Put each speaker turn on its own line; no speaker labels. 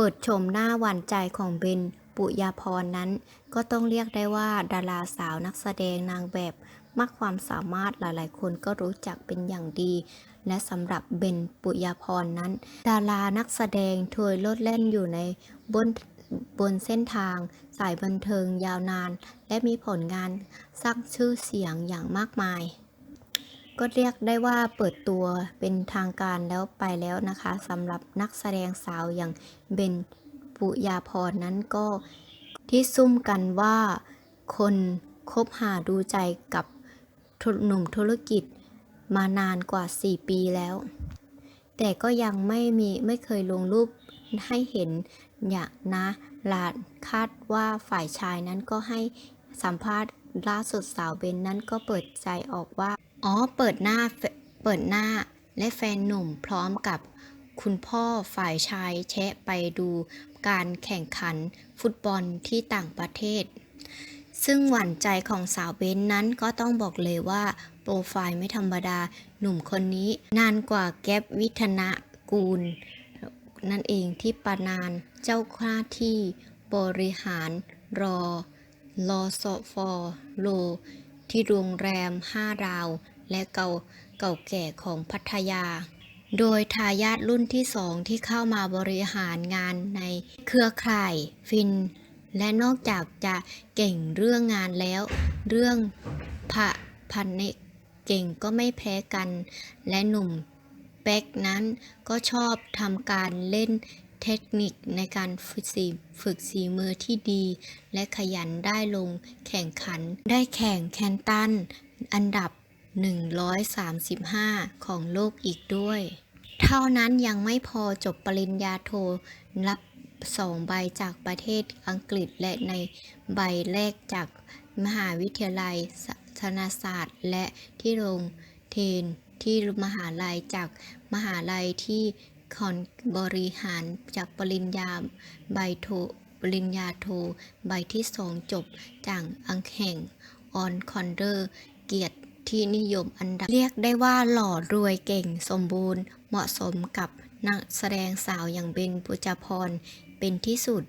เปิดชมหน้าหวานใจของเบนปุยาพรนั้น ก็ต้องเรียกได้ว่าดาราสาวนักแสดงนางแบบมากความสามารถหลายๆ คนก็รู้จักเป็นอย่างดี และสำหรับเบนปุยาพรนั้น ดารานักแสดงถวยโลดแล่นอยู่ในบนบนเส้นทาง สายบันเทิงยาวนาน และมีผลงานสร้างชื่อเสียงอย่างมากมาย ก็เรียกได้ว่าเปิดตัวเป็นทางการแล้วไปแล้วนะคะสำหรับนักแสดงสาวอย่างเบนปุยาพรนั้นก็ที่ซุ่มกันว่าคนคบหาดูใจกับหนุ่มธุรกิจมานานกว่า 4 ปีแล้ว แต่ก็ยังไม่มีไม่เคยลงรูปให้เห็นอย่างนะลาคาดว่าฝ่ายชายนั้นก็ให้สัมภาษณ์ล่าสุดสาวเบนนั้นก็เปิดใจออกว่า อ๋อ เปิดหน้า เปิดหน้า และแฟนหนุ่มพร้อมกับคุณพ่อฝ่ายชายแชะไปดูการแข่งขันฟุตบอลที่ต่างประเทศ ซึ่งหวั่นใจของสาวเบนนั้นก็ต้องบอกเลยว่า โปรไฟล์ไม่ธรรมดาหนุ่มคนนี้นานกว่าแก๊ปวิทนากูล นั่นเองที่ปานานเจ้าหน้าที่บริหารรอรอสฟอโลที่โรงแรม 5 ดาว และเก่าเก่าแก่ของพัทยา โดยทายาทรุ่นที่สองที่เข้ามาบริหารงานในเครือข่ายฟิน และนอกจากจะเก่งเรื่องงานแล้ว เรื่องพระพันเนเก่งก็ไม่แพ้กัน และหนุ่มเป๊กนั้นก็ชอบทำการเล่นเทคนิคในการฝึกสีฝึกสีมือที่ดี และขยันได้ลงแข่งขันได้แข่งแคนตัน อันดับ 135 ของโลกอีกด้วย เท่านั้นยังไม่พอจบปริญญาโทรับสองใบจากประเทศอังกฤษและในใบแรกจากมหาวิทยาลัยธนศาสตร์ และที่โรงเทนที่มหาลัยจากมหาลัยที่คอนบริหารจากปริญญาใบโทปริญญาโทใบที่สองจบจากอังแห่งออนคอนเดอร์เกียรติ ที่นิยมอันดับ เรียกได้ว่าหล่อรวยเก่งสมบูรณ์ เหมาะสมกับนักแสดงสาวอย่างเบนปุจพรเป็นที่สุด